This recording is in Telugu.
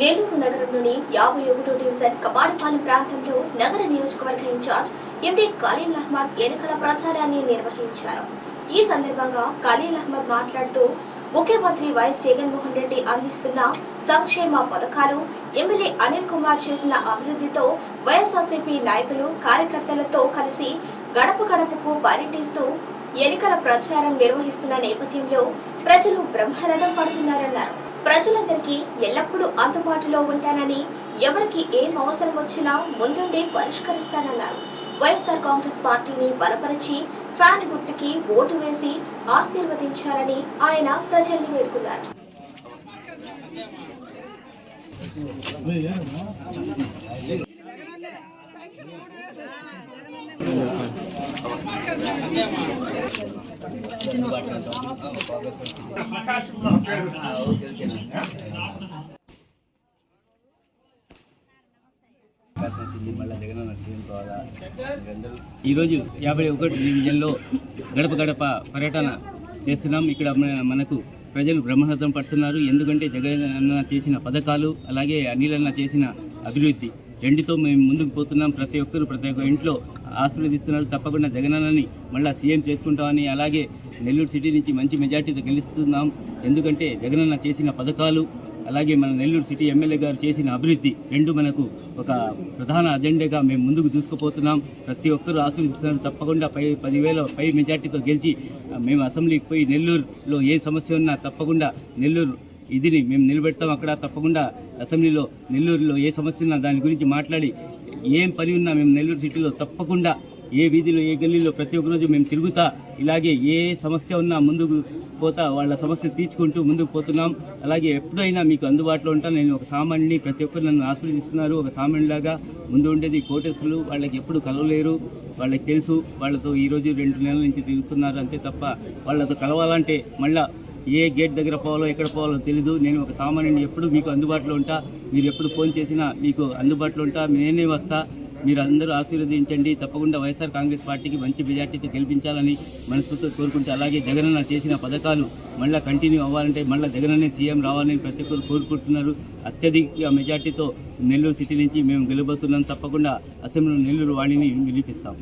నెల్లూరు నగరంలోని యాభై ఒకటో డివిజన్ కబాడిపాలెం ప్రాంతంలో నగర నియోజకవర్గ ఇన్ఛార్జ్ ఎండి ఖలీల్ అహ్మద్ ఎన్నికల ప్రచారాన్ని నిర్వహించారు. ఈ సందర్భంగా ఖలీల్ అహ్మద్ మాట్లాడుతూ ముఖ్యమంత్రి వైఎస్ జగన్మోహన్ రెడ్డి అందిస్తున్న సంక్షేమ పథకాలు ఎమ్మెల్యే అనిల్ కుమార్ చేసిన అభివృద్ధితో వైఎస్ఆర్సీపీ నాయకులు కార్యకర్తలతో కలిసి గడప గడపకు పర్యటిస్తూ ఎన్నికల ప్రచారం నిర్వహిస్తున్న నేపథ్యంలో ప్రజలు బ్రహ్మరథం పడుతున్నారన్నారు. ప్రజలందరికీ ఎల్లప్పుడూ అందుబాటులో ఉంటానని ఎవరికి ఏం అవసరం వచ్చినా ముందుండే పరిష్కరిస్తానన్నారు. వైఎస్ఆర్ కాంగ్రెస్ పార్టీని బలపరిచి ఫ్యాన్ గుర్తుకి ఓటు వేసి ఆశీర్వదించాలని ఆయన ప్రజల్ని వేడుకున్నారు. ఈరోజు యాభై ఒకటి డివిజన్లో గడప గడప పర్యటన చేస్తున్నాం. ఇక్కడ మన- మనకు ప్రజలు బ్రహ్మరథం పడుతున్నారు. ఎందుకంటే జగన్ అన్న చేసిన పథకాలు అలాగే అనిల్ అన్న చేసిన అభివృద్ధి రెండుతో మేము ముందుకు పోతున్నాం. ప్రతి ఒక్కరు ప్రతి ఒక్క ఇంట్లో ఆశీర్వదిస్తున్నారు తప్పకుండా జగనన్నని మళ్ళీ సీఎం చేసుకుంటామని అలాగే నెల్లూరు సిటీ నుంచి మంచి మెజార్టీతో గెలుస్తున్నాం. ఎందుకంటే జగనన్న చేసిన పథకాలు అలాగే మన నెల్లూరు సిటీ ఎమ్మెల్యే గారు చేసిన అభివృద్ధి రెండు మనకు ఒక ప్రధాన అజెండాగా మేము ముందుకు దూసుకుపోతున్నాం. ప్రతి ఒక్కరూ ఆశీర్వదిస్తున్నారు తప్పకుండా పై పదివేల పై మెజార్టీతో గెలిచి మేము అసెంబ్లీకి పోయి నెల్లూరులో ఏ సమస్య ఉన్నా తప్పకుండా నెల్లూరు ఇదిని మేము నిలబెడతాం. అక్కడ తప్పకుండా అసెంబ్లీలో నెల్లూరులో ఏ సమస్య ఉన్నా దాని గురించి మాట్లాడి ఏం పని ఉన్నా మేము నెల్లూరు సిటీలో తప్పకుండా ఏ వీధిలో ఏ గల్లీలో ప్రతి ఒక్కరోజు మేము తిరుగుతా ఇలాగే ఏ సమస్య ఉన్నా ముందుకు పోతా వాళ్ళ సమస్య తీర్చుకుంటూ ముందుకు పోతున్నాం. అలాగే ఎప్పుడైనా మీకు అందుబాటులో ఉంటా నేను ఒక సామాన్యుని ప్రతి ఒక్కరు నన్ను ఆస్వాదిస్తున్నారు ఒక సామాన్యులాగా ముందు ఉండేది కోటేశ్వరులు. వాళ్ళకి ఎప్పుడు కలవలేరు. వాళ్ళకి తెలుసు. వాళ్ళతో ఈరోజు రెండు నెలల నుంచి తిరుగుతున్నారు అంతే తప్ప వాళ్ళతో కలవాలంటే మళ్ళీ ఏ గేట్ దగ్గర పోవాలో ఎక్కడ పోవాలో తెలీదు. నేను ఒక సామాన్యుని ఎప్పుడు మీకు అందుబాటులో ఉంటా. మీరు ఎప్పుడు ఫోన్ చేసినా మీకు అందుబాటులో ఉంటా. నేనే వస్తా. మీరు అందరూ ఆశీర్వదించండి. తప్పకుండా వైఎస్ఆర్ కాంగ్రెస్ పార్టీకి మంచి మెజార్టీతో గెలిపించాలని మనస్ఫూర్తితో కోరుకుంటే. అలాగే జగనన్న చేసిన పథకాలు మళ్ళీ కంటిన్యూ అవ్వాలంటే మళ్ళీ జగనన్నే సీఎం రావాలని ప్రతి ఒక్కరు కోరుకుంటున్నారు. అత్యధిక మెజార్టీతో నెల్లూరు సిటీ నుంచి మేము గెలబోతున్నాం తప్పకుండా అసెంబ్లీ నెల్లూరు వాణిని నిలిపిస్తాం